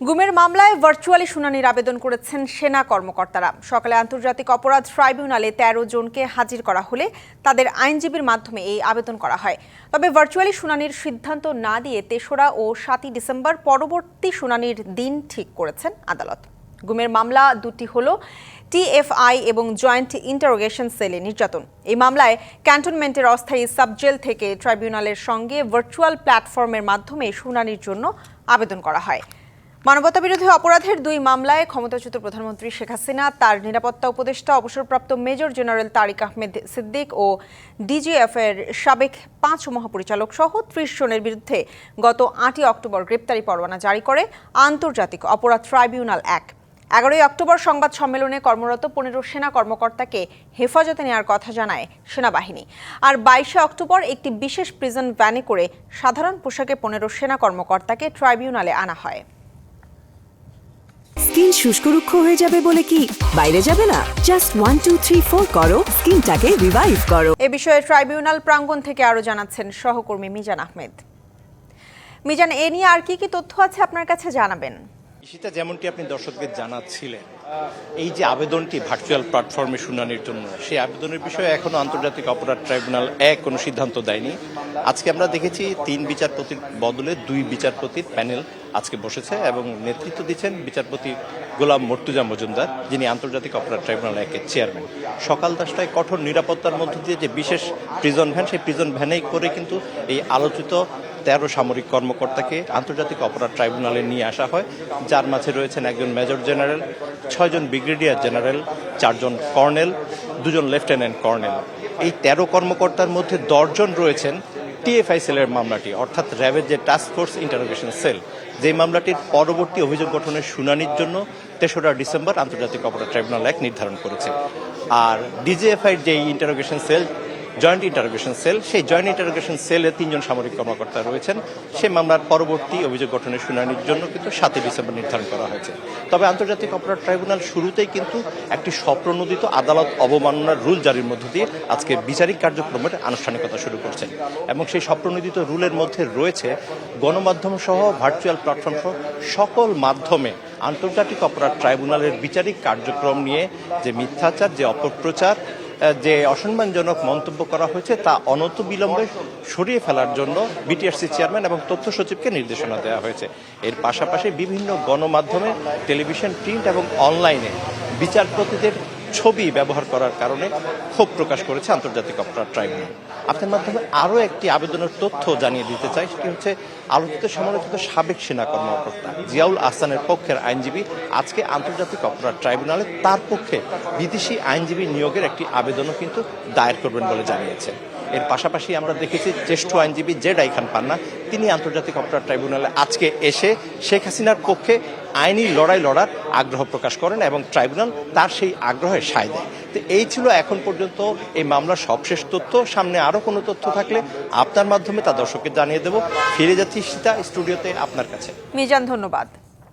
গুমের মামলায় ভার্চুয়ালি শুনানির আবেদন করেছেন সেনা কর্মকর্তারা। সকালে আন্তর্জাতিক অপরাধ ট্রাইব্যুনালে তেরো জনকে হাজির করা হলে তাদের আইনজীবীর মাধ্যমে এই আবেদন করা হয়। তবে ভার্চুয়ালি শুনানির সিদ্ধান্ত না দিয়ে তেসরা ও সাতই ডিসেম্বর পরবর্তী শুনানির দিন ঠিক করেছেন আদালত। গুমের মামলা দুটি হল টিএফআই এবং জয়েন্ট ইন্টারোগেশন সেলে নির্যাতন। এই মামলায় ক্যান্টনমেন্টের অস্থায়ী সাবজেল থেকে ট্রাইব্যুনালের সঙ্গে ভার্চুয়াল প্ল্যাটফর্মের মাধ্যমে শুনানির জন্য আবেদন করা হয়। মানবতা বিরোধী অপরাধের দুই মামলায় ক্ষমতাচ্যুত প্রধানমন্ত্রী শেখ হাসিনা, তার নিরাপত্তা উপদেষ্টা, অবসরপ্রাপ্ত মেজর জেনারেল তারিক আহমেদ সিদ্দিক ও ডিজিএফ এর সাবেক পাঁচ মহাপরিচালক সহ ত্রিশ জনের বিরুদ্ধে গত আটই অক্টোবর গ্রেপ্তারি পরোয়ানা জারি করে আন্তর্জাতিক অপরাধ ট্রাইব্যুনাল এক। এগারোই অক্টোবর সংবাদ সম্মেলনে কর্মরত পনেরো সেনা কর্মকর্তাকে হেফাজতে নেওয়ার কথা জানায় সেনাবাহিনী। আর বাইশে অক্টোবর একটি বিশেষ প্রিজন ভ্যানে করে সাধারণ পোশাকে পনেরো সেনা কর্মকর্তাকে ট্রাইব্যুনালে আনা হয়। স্কিন শুষ্ক রুক্ষ হয়ে যাবে বলে কি? বাইরে যাবে না। Just one two three four করো। স্কিনটাকে রিভাইভ করো। এ বিষয়ে ট্রাইব্যুনাল প্রাঙ্গণ থেকে আরও জানাচ্ছেন সহকর্মী মিজান আহমেদ। মিজান এ নিয়ে আর কি কি তথ্য আছে আপনার কাছে জানাবেন? ঈশিতা যেমনটি আপনি দর্শকদের জানাচ্ছিলেন এই যে আবেদনটি ভার্চুয়াল প্ল্যাটফর্মে শুনানির জন্য, সেই আবেদনের বিষয়ে এখনও আন্তর্জাতিক অপরাধ ট্রাইব্যুনাল এক কোনো সিদ্ধান্ত দেয়নি। আজকে আমরা দেখেছি তিন বিচারপতির বদলে দুই বিচারপতির প্যানেল আজকে বসেছে এবং নেতৃত্ব দিচ্ছেন বিচারপতি গোলাম মর্তুজা মজুমদার, যিনি আন্তর্জাতিক অপরাধ ট্রাইব্যুনাল একের চেয়ারম্যান। সকাল দশটায় কঠোর নিরাপত্তার মধ্য দিয়ে যে বিশেষ প্রিজন ভ্যান সেই প্রিজন ভ্যানেই করে কিন্তু এই আলোচিত তেরো সামরিক কর্মকর্তাকে আন্তর্জাতিক অপরাধ ট্রাইব্যুনালে নিয়ে আসা হয়। যার মাঝে রয়েছেন একজন মেজর জেনারেল, ছয়জন ব্রিগেডিয়ার জেনারেল, চারজন কর্নেল, দুজন লেফটেন্যান্ট কর্নেল। এই তেরো কর্মকর্তার মধ্যে দশজন রয়েছেন টিএফআই সেলের মামলাটি, অর্থাৎ র্যাবের যে টাস্ক ফোর্স ইন্টারোগেশন সেল যে মামলাটির পরবর্তী অভিযোগ গঠনের শুনানির জন্য তেসরা ডিসেম্বর আন্তর্জাতিক অপরাধ ট্রাইব্যুনাল এক নির্ধারণ করেছে। আর ডিজিএফআই যে interrogation cell joint interrogation cell সেই জয়েন্ট ইন্টারোগেশন সেলে তিনজন সামরিক কর্মকর্তা রয়েছেন। সেই মামলার পরবর্তী অভিযোগ গঠনের শুনানির জন্য কিন্তু সাতই ডিসেম্বর নির্ধারণ করা হয়েছে। তবে আন্তর্জাতিক অপরাধ ট্রাইব্যুনাল শুরুতেই কিন্তু একটি স্বপ্রণোদিত আদালত অবমাননার রুল জারির মধ্য দিয়ে আজকে বিচারিক কার্যক্রমের আনুষ্ঠানিকতা শুরু করছেন এবং সেই স্বপ্রণোদিত রুলের মধ্যে রয়েছে গণমাধ্যম সহ, ভার্চুয়াল প্ল্যাটফর্ম সহ সকল মাধ্যমে আন্তর্জাতিক অপরাধ ট্রাইব্যুনালের বিচারিক কার্যক্রম নিয়ে যে মিথ্যাচার, যে অপপ্রচার যে অসম্মানজনক মন্তব্য করা হয়েছে তা অনত বিলম্বে সরিয়ে ফেলার জন্য বিটিআরসি চেয়ারম্যান এবং তথ্য সচিবকে নির্দেশনা দেওয়া হয়েছে। এর পাশাপাশি বিভিন্ন গণমাধ্যমে টেলিভিশন, প্রিন্ট এবং অনলাইনে বিচারপতিদের ছবি ব্যবহার করার কারণে ক্ষোভ প্রকাশ করেছে আন্তর্জাতিক অপরাধ ট্রাইব্যুনাল। আপনার মাধ্যমে আরও একটি আবেদনের তথ্য জানিয়ে দিতে চাই, সেটি হচ্ছে আলোচিত সমালোচিত সাবেক সেনা কর্মকর্তা জিয়াউল আহসানের পক্ষের আইনজীবী আজকে আন্তর্জাতিক অপরাধ ট্রাইব্যুনালে তার পক্ষে বিদেশি আইনজীবী নিয়োগের একটি আবেদনও কিন্তু দায়ের করবেন বলে জানিয়েছে এর পাশাপাশি আমরা দেখেছি জ্যেষ্ঠ আইনজীবী জেড আইখান পান্না, তিনি আন্তর্জাতিক অপরাধ ট্রাইব্যুনালে আজকে এসে শেখ হাসিনার পক্ষে আইনি লড়াই লড়ার আগ্রহ প্রকাশ করেন এবং ট্রাইব্যুনাল তার সেই আগ্রহে সায় দেয়। তো এই ছিল এখন পর্যন্ত এই মামলার সবশেষ তথ্য। সামনে আরও কোনো তথ্য থাকলে আপনার মাধ্যমে তা দর্শককে জানিয়ে দেব। ফিরে যাচ্ছি সীতা স্টুডিওতে আপনার কাছে। মিজান, ধন্যবাদ।